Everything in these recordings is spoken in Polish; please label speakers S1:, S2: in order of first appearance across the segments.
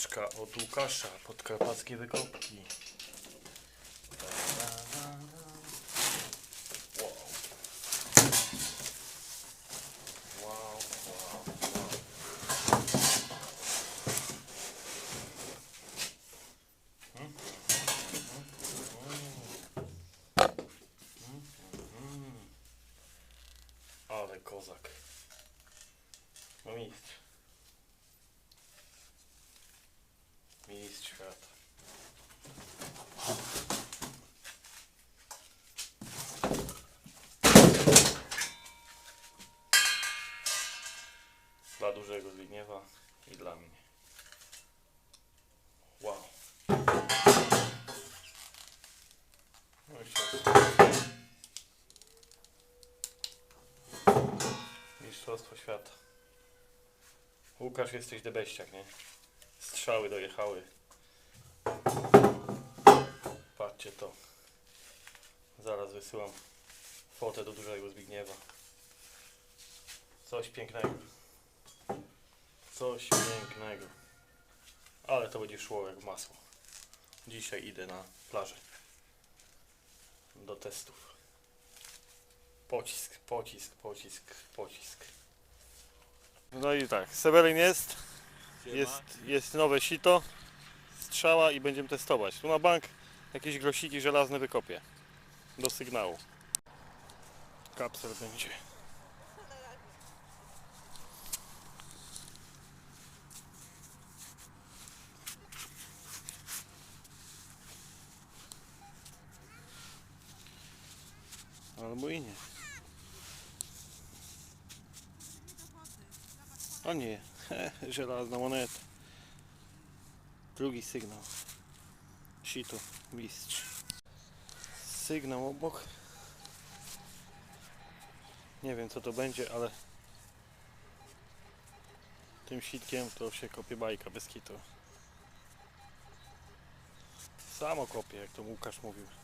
S1: Paczka od Łukasza, podkarpackie wykopki. Wow. Wow, wow, wow. Ale kozak. No mistrz. Mistrz świata. Dla dużego Zbigniewa i dla mnie. Wow. No i wszystko. Mistrzostwo świata. Łukasz, jesteś debeściak, nie? Strzały dojechały. Patrzcie to. Zaraz wysyłam fotę do dużego Zbigniewa. Coś pięknego. Coś pięknego. Ale to będzie szło jak masło. Dzisiaj idę na plażę. Do testów. Pocisk, pocisk, pocisk, pocisk. No i tak, Seweryn jest. Jest, jest nowe sito, strzała i będziemy testować. Tu na bank jakieś grosiki żelazne wykopię. Do sygnału. Kapsel będzie. Albo i nie. O nie, żelazna moneta. Drugi sygnał. Sito, mistrz. Sygnał obok. Nie wiem co to będzie, ale tym sitkiem to się kopie bajka bez kitu. Samo kopie, jak to Łukasz mówił.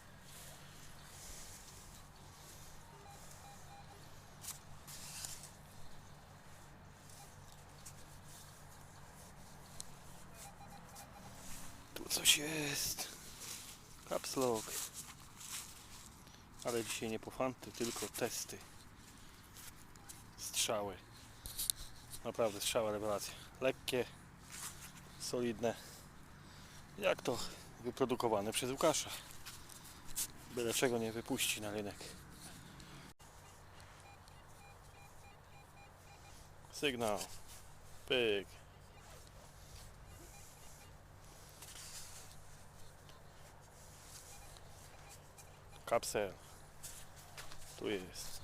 S1: Coś jest. Caps lock. Ale dzisiaj nie po fanty, tylko testy. Strzały. Naprawdę strzały rewelacja. Lekkie, solidne. Jak to wyprodukowane przez Łukasza. Byle czego nie wypuści na rynek. Sygnał. Pyk. Kapsel. Tu jest.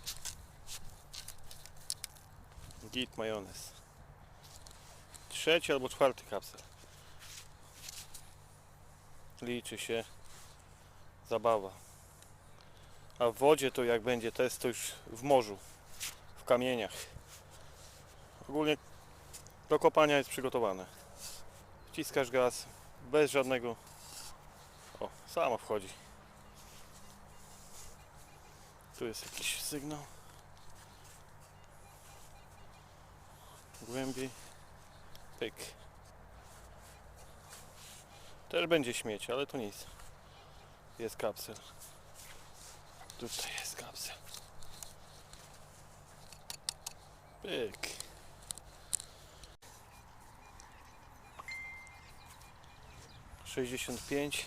S1: Git majonez. Trzeci albo czwarty kapsel. Liczy się zabawa. A w wodzie to jak będzie test to już w morzu. W kamieniach. Ogólnie do kopania jest przygotowane. Wciskasz gaz bez żadnego... O, samo wchodzi. Tu jest jakiś sygnał. Głębiej. Pyk. Też będzie śmieć, ale to nic. Jest kapsel. Tutaj jest kapsel. Pyk. Sześćdziesiąt pięć.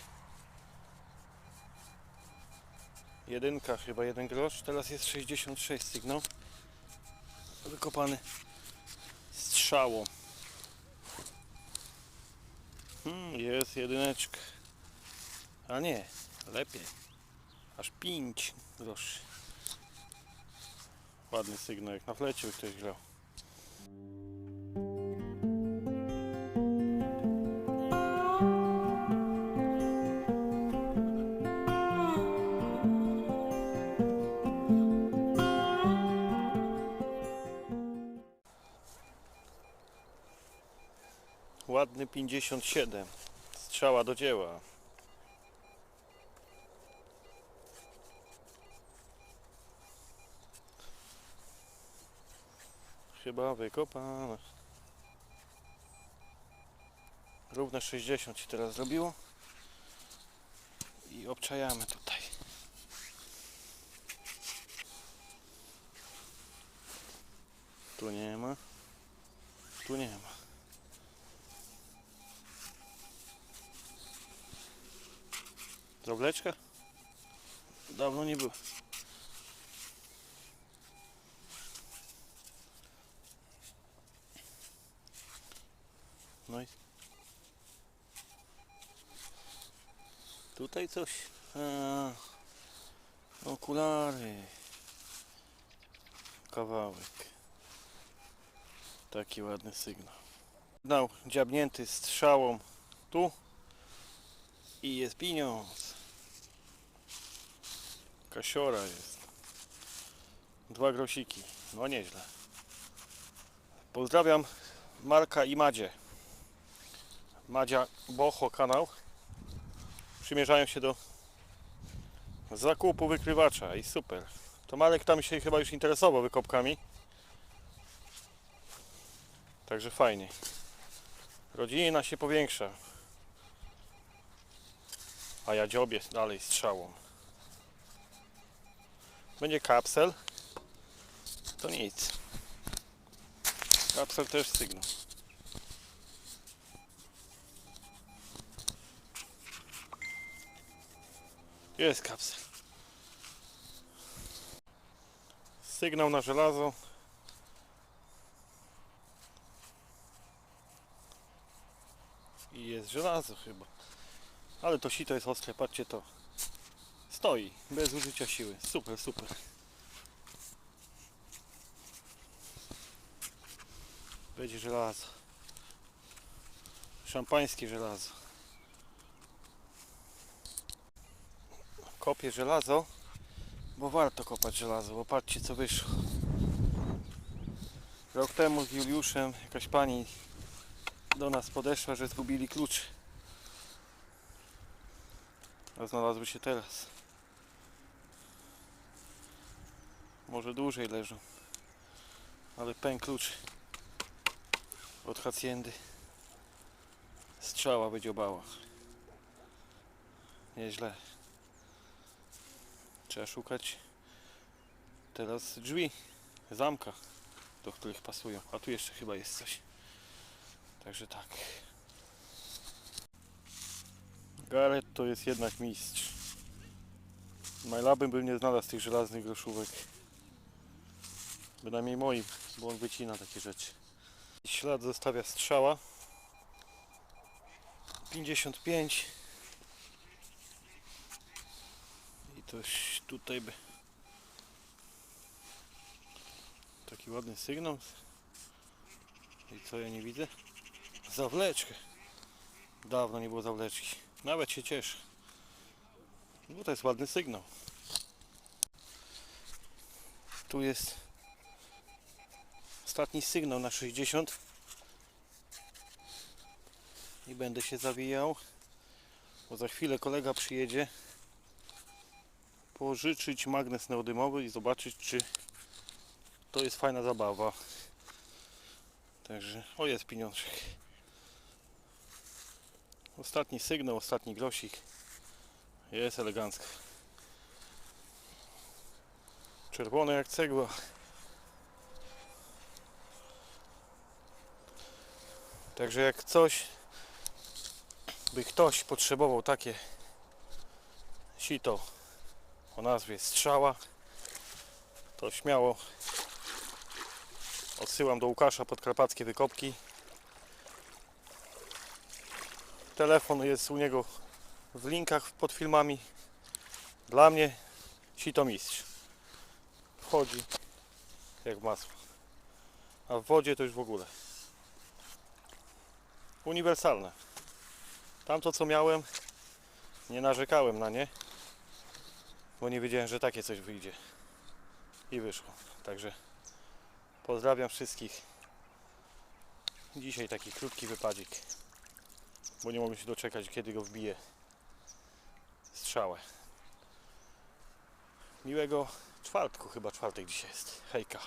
S1: Jedynka chyba, jeden grosz. Teraz jest 66 sygnał. Wykopany strzałą. Hmm, jest jedyneczka. A nie, lepiej. Aż 5 groszy. Ładny sygnał, jak na flecie by ktoś grał. Ładny 57. Strzała do dzieła. Chyba wykopana. Równe 60 się teraz zrobiło. I obczajamy tutaj. Tu nie ma. Tu nie ma. Drobleczka? Dawno nie było. No i tutaj coś. A, okulary. Kawałek. Taki ładny sygnał. Sygnał dziabnięty strzałą tu i jest pieniądz. Kasiora jest. Dwa grosiki. No nieźle. Pozdrawiam Marka i Madzie. Madzia Bocho kanał. Przymierzają się do zakupu wykrywacza i super. To Marek tam się chyba już interesował wykopkami. Także fajnie. Rodzina się powiększa. A ja dziobię dalej strzałą. Będzie kapsel. To nic. Kapsel też sygnał. Jest kapsel. Sygnał na żelazo. I jest żelazo chyba. Ale to sito jest ostre, patrzcie to. Stoi, bez użycia siły. Super, super. Będzie żelazo. Szampańskie żelazo. Kopię żelazo, bo warto kopać żelazo, bo patrzcie co wyszło. Rok temu z Juliuszem jakaś pani do nas podeszła, że zgubili klucz. A znalazły się teraz. Może dłużej leżą. Ale pęk klucz od hacjendy. Strzała będzie obała. Nieźle. Trzeba szukać teraz drzwi, zamka, do których pasują. A tu jeszcze chyba jest coś. Także tak. Gareth to jest jednak mistrz. Najlabym bym nie znalazł tych żelaznych groszówek. Bynajmniej moim, bo on wycina takie rzeczy. Ślad zostawia strzała. 55 i toś tutaj by taki ładny sygnał i co ja nie widzę? Zawleczkę dawno nie było zawleczki nawet się cieszę bo to jest ładny sygnał tu jest ostatni sygnał na 60 i będę się zawijał bo za chwilę kolega przyjedzie pożyczyć magnes neodymowy i zobaczyć czy to jest fajna zabawa. Także o jest pieniążek. Ostatni sygnał, ostatni grosik. Jest elegancko. Czerwone jak cegła także jak coś by ktoś potrzebował takie sito o nazwie Strzała, to śmiało odsyłam do Łukasza Podkarpackie Wykopki. Telefon jest u niego w linkach pod filmami. Dla mnie sito mistrz. Wchodzi jak masło. A w wodzie to już w ogóle. Uniwersalne. Tamto co miałem, nie narzekałem na nie bo nie wiedziałem, że takie coś wyjdzie. I wyszło. Także pozdrawiam wszystkich. Dzisiaj taki krótki wypadzik, bo nie mogę się doczekać, kiedy go wbiję strzałę. Miłego czwartku, chyba czwartek dzisiaj jest. Hejka.